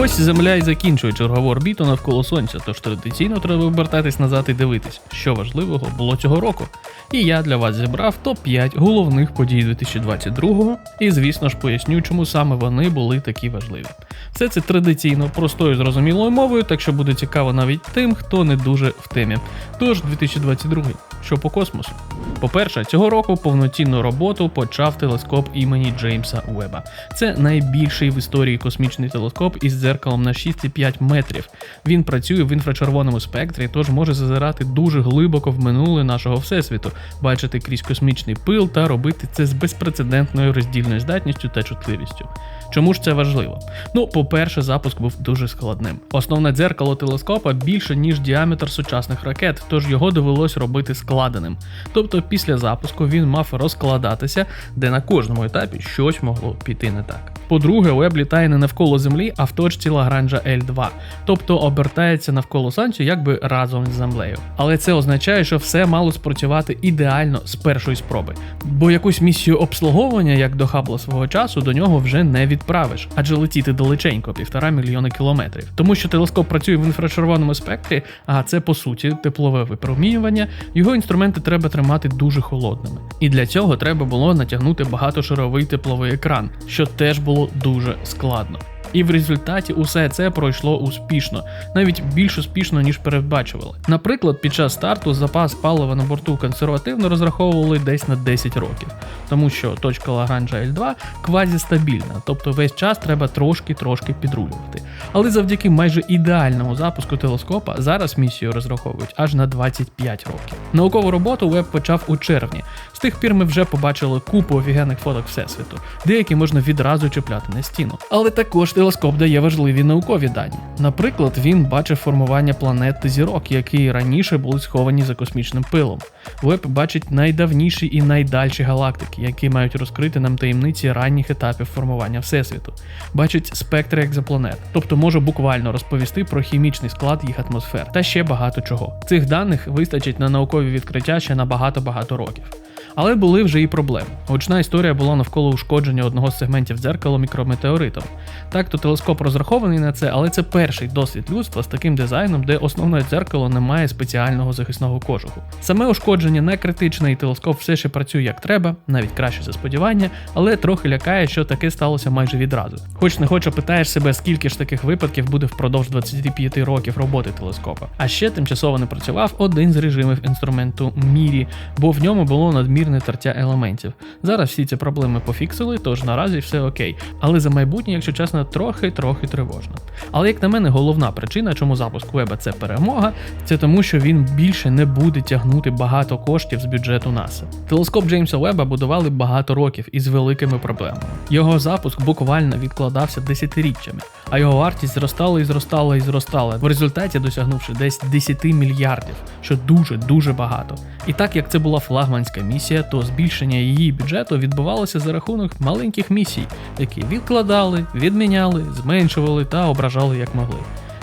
Ось земля і закінчує чергову орбіту навколо сонця, тож традиційно треба обертатись назад і дивитись, що важливого було цього року. І я для вас зібрав топ-5 головних подій 2022-го, і, звісно ж, поясню, чому саме вони були такі важливі. Все це традиційно простою зрозумілою мовою, так що буде цікаво навіть тим, хто не дуже в темі. Тож 2022, що по космосу. По-перше, цього року повноцінну роботу почав телескоп імені Джеймса Уеба. Це найбільший в історії космічний телескоп із дзеркалом на 6,5 метрів. Він працює в інфрачервоному спектрі, тож може зазирати дуже глибоко в минуле нашого всесвіту, бачити крізь космічний пил та робити це з безпрецедентною роздільною здатністю та чутливістю. Чому ж це важливо? Ну, по-перше, запуск був дуже складним. Основне дзеркало телескопа більше ніж діаметр сучасних ракет, тож його довелось робити складеним. Тобто після запуску він мав розкладатися, де на кожному етапі щось могло піти не так. По-друге, Уеб літає не навколо Землі, а в точці Лагранжа L2, тобто обертається навколо сонця якби разом з землею. Але це означає, що все мало спрацювати ідеально з першої спроби, бо якусь місію обслуговування, як до Хабла свого часу, до нього вже не відправиш, адже летіти далеченько, півтора мільйони кілометрів. Тому що телескоп працює в інфрачервоному спектрі, а це по суті теплове випромінювання. Його інструменти треба тримати дуже холодними. І для цього треба було натягнути багатошаровий тепловий екран, що теж було дуже складно. І в результаті усе це пройшло успішно, навіть більш успішно ніж передбачували. Наприклад, під час старту запас палива на борту консервативно розраховували десь на 10 років, тому що точка Лагранжа L2 квазістабільна, тобто весь час треба трошки-трошки підрулювати. Але завдяки майже ідеальному запуску телескопа зараз місію розраховують аж на 25 років. Наукову роботу Веб почав у червні. З тих пір ми вже побачили купу офігенних фоток всесвіту, деякі можна відразу чіпляти на стіну. Але також телескоп дає важливі наукові дані. Наприклад, він бачив формування планет та зірок, які раніше були сховані за космічним пилом. Веб бачить найдавніші і найдальші галактики, які мають розкрити нам таємниці ранніх етапів формування Всесвіту. Бачить спектри екзопланет, тобто може буквально розповісти про хімічний склад їх атмосфер та ще багато чого. Цих даних вистачить на наукові відкриття ще на багато-багато років. Але були вже і проблеми. Гучна історія була навколо ушкодження одного з сегментів дзеркала мікрометеоритом. Так, то телескоп розрахований на це, але це перший досвід людства з таким дизайном, де основне дзеркало не має спеціального захисного кожуху. Саме ушкодження не критичне, і телескоп все ще працює як треба, навіть краще за сподівання, але трохи лякає, що таке сталося майже відразу. Хоч не хоч питаєш себе, скільки ж таких випадків буде впродовж 25 років роботи телескопа. А ще тимчасово не працював один з режимів інструменту Мірі, бо в ньому було надмірне тертя елементів. Зараз всі ці проблеми пофіксили, тож наразі все окей. Але за майбутнє, якщо чесно, трохи-трохи тривожно. Але як на мене, головна причина, чому запуск веба це перемога, це тому, що він більше не буде тягнути багато коштів з бюджету НАСА. Телескоп Джеймса Веба будували багато років із великими проблемами. Його запуск буквально відкладався десятиріччями, а його вартість зростала і зростала і зростала, в результаті досягнувши десь 10 мільярдів, що дуже дуже багато. І так як це була флагманська місія, то збільшення її бюджету відбувалося за рахунок маленьких місій, які відкладали, відміняли, зменшували та ображали як могли.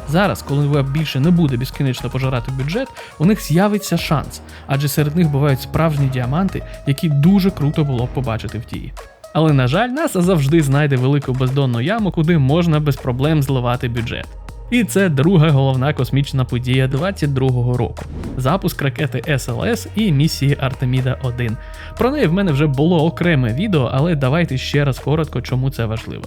Зараз, коли веб більше не буде безкінечно пожирати бюджет, у них з'явиться шанс, адже серед них бувають справжні діаманти, які дуже круто було б побачити в дії. Але на жаль, НАСА завжди знайде велику бездонну яму, куди можна без проблем зливати бюджет. І це друга головна космічна подія 22-го року запуск ракети СЛС і місії Артеміда 1. Про неї в мене вже було окреме відео, але давайте ще раз коротко, чому це важливо.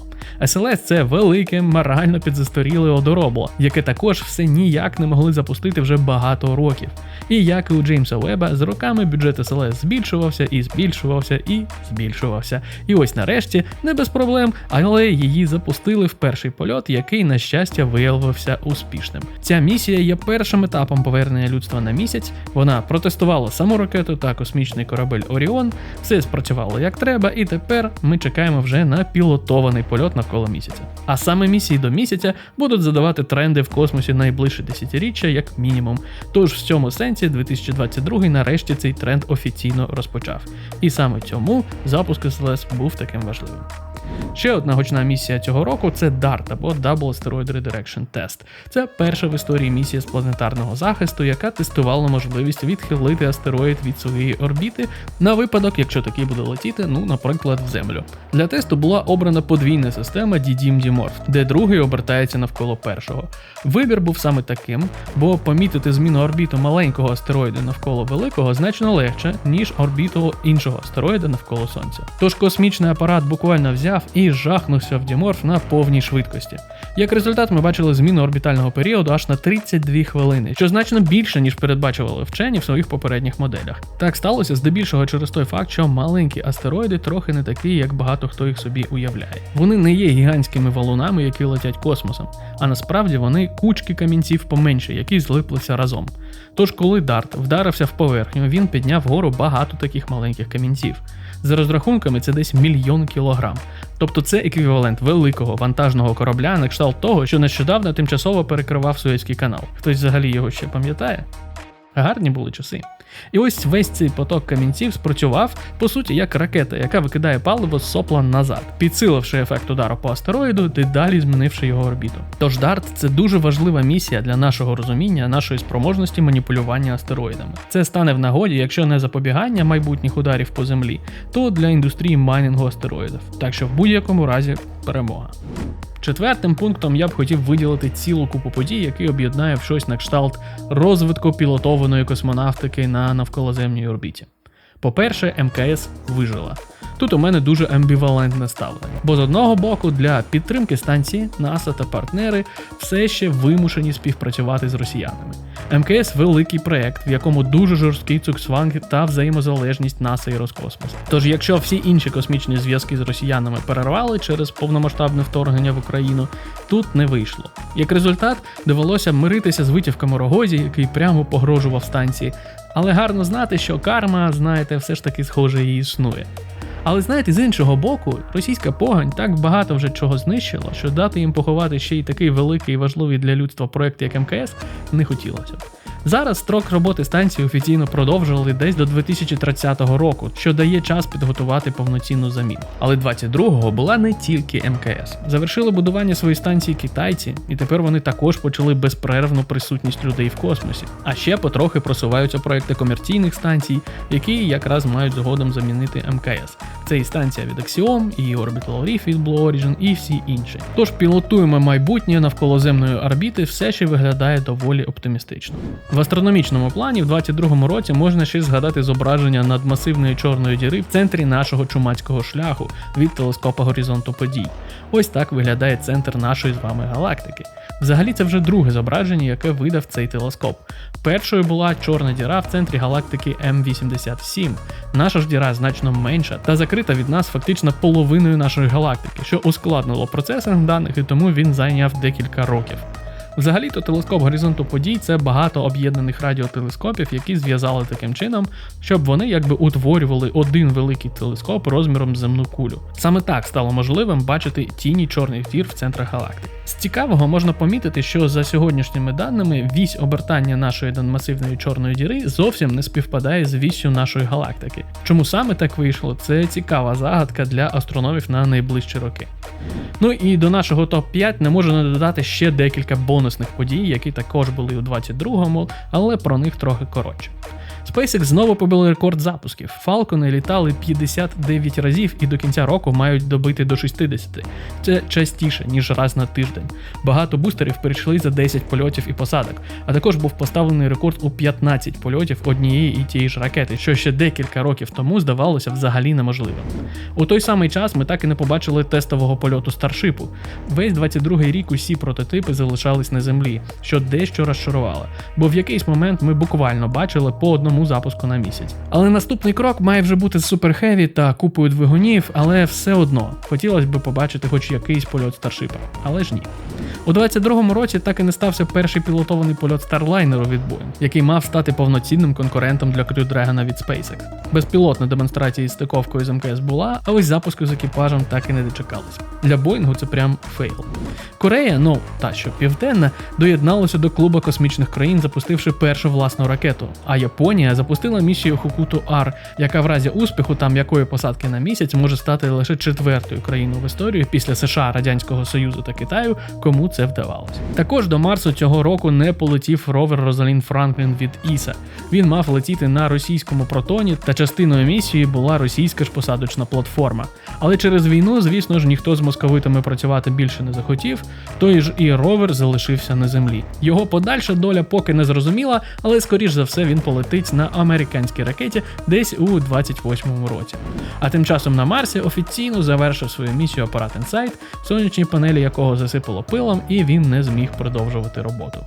СЛС це велике, морально підзастаріле одоробло, яке також все ніяк не могли запустити вже багато років. І як і у Джеймса Веба, з роками бюджет СЛС збільшувався і збільшувався і збільшувався. І ось нарешті, не без проблем, але її запустили в перший польот, який, на щастя, виявився успішним. Ця місія є першим етапом повернення людства на місяць. Вона протестувала саму ракету та космічний корабель Оріон, все спрацювало як треба, і тепер ми чекаємо вже на пілотований польот навколо місяця. А саме місії до місяця будуть задавати тренди в космосі найближче десятиріччя, як мінімум. Тож в цьому сенсі 2022 нарешті цей тренд офіційно розпочав. І саме цьому запуск СЛС був таким важливим. Ще одна гучна місія цього року це DART або Double Asteroid Redirection Test. Це перша в історії місія з планетарного захисту, яка тестувала можливість відхилити астероїд від своєї орбіти на випадок, якщо такий буде летіти, ну, наприклад, в Землю. Для тесту була обрана подвійна система DDIM Dimorph, де другий обертається навколо першого. Вибір був саме таким, бо помітити зміну орбіту маленького астероїда навколо великого значно легше, ніж орбіту іншого астероїда навколо Сонця. Тож космічний апарат буквально взяв і жахнувся в Діморф на повній швидкості. Як результат, ми бачили зміну орбітального періоду аж на 32 хвилини, що значно більше, ніж передбачували вчені в своїх попередніх моделях. Так сталося здебільшого через той факт, що маленькі астероїди трохи не такі, як багато хто їх собі уявляє. Вони не є гігантськими валунами, які летять космосом, а насправді вони кучки камінців поменше, які злиплися разом. Тож, коли Дарт вдарився в поверхню, він підняв вгору багато таких маленьких камінців. За розрахунками, це десь мільйон кілограм. Тобто це еквівалент великого вантажного корабля на кшталт того, що нещодавно тимчасово перекривав Суєцький канал. Хтось взагалі його ще пам'ятає? Гарні були часи. І ось весь цей поток камінців спрацював, по суті, як ракета, яка викидає паливо з сопла назад, підсиливши ефект удару по астероїду, дедалі змінивши його орбіту. Тож Дарт це дуже важлива місія для нашого розуміння, нашої спроможності маніпулювання астероїдами. Це стане в нагоді, якщо не запобігання майбутніх ударів по землі, то для індустрії майнінгу астероїдів. Так що в будь-якому разі перемога. Четвертим пунктом я б хотів виділити цілу купу подій, які об'єднає в щось на кшталт розвитку пілотованої космонавтики на навколоземній орбіті. По-перше, МКС вижила. Тут у мене дуже амбівалентне ставлення, бо з одного боку для підтримки станції НАСА та партнери все ще вимушені співпрацювати з росіянами. МКС великий проект, в якому дуже жорсткий цуксванг та взаємозалежність НАСА і Роскосмосу. Тож, якщо всі інші космічні зв'язки з росіянами перервали через повномасштабне вторгнення в Україну, тут не вийшло. Як результат, довелося миритися з витівками Рогозі, який прямо погрожував станції. Але гарно знати, що карма, знаєте, все ж таки схоже і існує. Але знаєте, з іншого боку, російська погань так багато вже чого знищила, що дати їм поховати ще й такий великий і важливий для людства проект, як МКС, не хотілося б. Зараз строк роботи станції офіційно продовжували десь до 2030 року, що дає час підготувати повноцінну заміну. Але 22-го була не тільки МКС. Завершили будування своєї станції китайці, і тепер вони також почали безперервну присутність людей в космосі. А ще потрохи просуваються проекти комерційних станцій, які якраз мають згодом замінити МКС. Це і станція від Axiom, і Orbital Reef від Blue Origin, і всі інші. Тож пілотуємо майбутнє навколоземної орбіти все ще виглядає доволі оптимістично. В астрономічному плані в 22-му році можна ще згадати зображення надмасивної чорної діри в центрі нашого чумацького шляху від телескопа горизонту подій. Ось так виглядає центр нашої з вами галактики. Взагалі, це вже друге зображення, яке видав цей телескоп. Першою була чорна діра в центрі галактики М87. Наша ж діра значно менша та закрита від нас фактично половиною нашої галактики, що ускладнило процесинг даних і тому він зайняв декілька років. Взагалі-то телескоп горизонту подій це багато об'єднаних радіотелескопів, які зв'язали таким чином, щоб вони якби утворювали один великий телескоп розміром земну кулю. Саме так стало можливим бачити тіні чорних дір в центрах галактики. З цікавого можна помітити, що за сьогоднішніми даними вісь обертання нашої масивної чорної діри зовсім не співпадає з віссю нашої галактики. Чому саме так вийшло? Це цікава загадка для астрономів на найближчі роки. Ну і до нашого топ-5 не можу не додати ще декілька бонусних подій, які також були у 22-му, але про них трохи коротше. SpaceX знову побили рекорд запусків. Фалкони літали 59 разів і до кінця року мають добити до 60. Це частіше, ніж раз на тиждень. Багато бустерів перейшли за 10 польотів і посадок, а також був поставлений рекорд у 15 польотів однієї і тієї ж ракети, що ще декілька років тому здавалося взагалі неможливим. У той самий час ми так і не побачили тестового польоту старшипу. Весь 22-й рік усі прототипи залишались на землі, що дещо розчарувало, бо в якийсь момент ми буквально бачили по одному запуску на місяць. Але наступний крок має вже бути суперхеві та купою двигунів, але все одно хотілося б побачити хоч якийсь польот старшипа, але ж ні. У 22-му році так і не стався перший пілотований польот Старлайнеру від Boeing, який мав стати повноцінним конкурентом для Crew Dragon від SpaceX. Безпілотна демонстрація з стиковкою з МКС була, а ось запуску з екіпажем так і не дочекалися. Для Боїнгу це прям фейл. Корея, ну та що південна, доєдналася до клубу космічних країн, запустивши першу власну ракету, а Японія Японія запустила місію Хокуту Ар, яка в разі успіху та м'якої посадки на місяць може стати лише четвертою країною в історії після США, Радянського Союзу та Китаю, кому це вдавалося. Також до Марсу цього року не полетів ровер Розалін Франклін від Іса. Він мав летіти на російському протоні, та частиною місії була російська ж посадочна платформа. Але через війну, звісно ж, ніхто з московитами працювати більше не захотів, той ж і ровер залишився на землі. Його подальша доля поки не зрозуміла, але скоріш за все він полетить на американській ракеті десь у 28-му році. А тим часом на Марсі офіційно завершив свою місію апарат Insight, сонячні панелі якого засипало пилом, і він не зміг продовжувати роботу.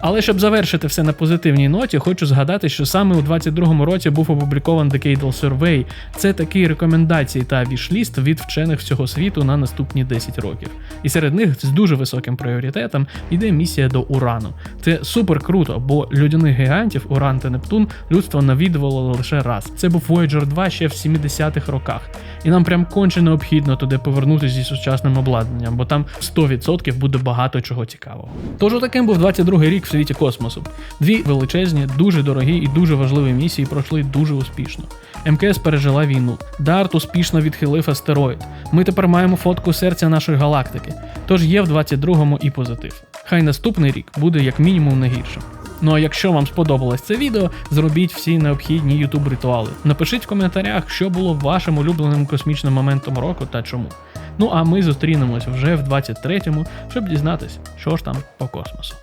Але щоб завершити все на позитивній ноті, хочу згадати, що саме у 22-му році був опублікован Decadal Survey. Це такі рекомендації та вішліст від вчених всього світу на наступні 10 років. І серед них з дуже високим пріоритетом йде місія до Урану. Це супер круто, бо людяних гігантів Уран та Нептун людство навідувало лише раз. Це був Voyager 2 ще в 70-х роках. І нам прям конче необхідно туди повернутися зі сучасним обладнанням, бо там 100% буде багато чого цікавого. Тож таким був 22-й рік в світі космосу. Дві величезні, дуже дорогі і дуже важливі місії пройшли дуже успішно. МКС пережила війну. Дарт успішно відхилив астероїд. Ми тепер маємо фотку серця нашої галактики. Тож є в 22-му і позитив. Хай наступний рік буде як мінімум не гіршим. Ну а якщо вам сподобалось це відео, зробіть всі необхідні YouTube ритуали. Напишіть в коментарях, що було вашим улюбленим космічним моментом року та чому. Ну а ми зустрінемось вже в 23-му, щоб дізнатися, що ж там по космосу.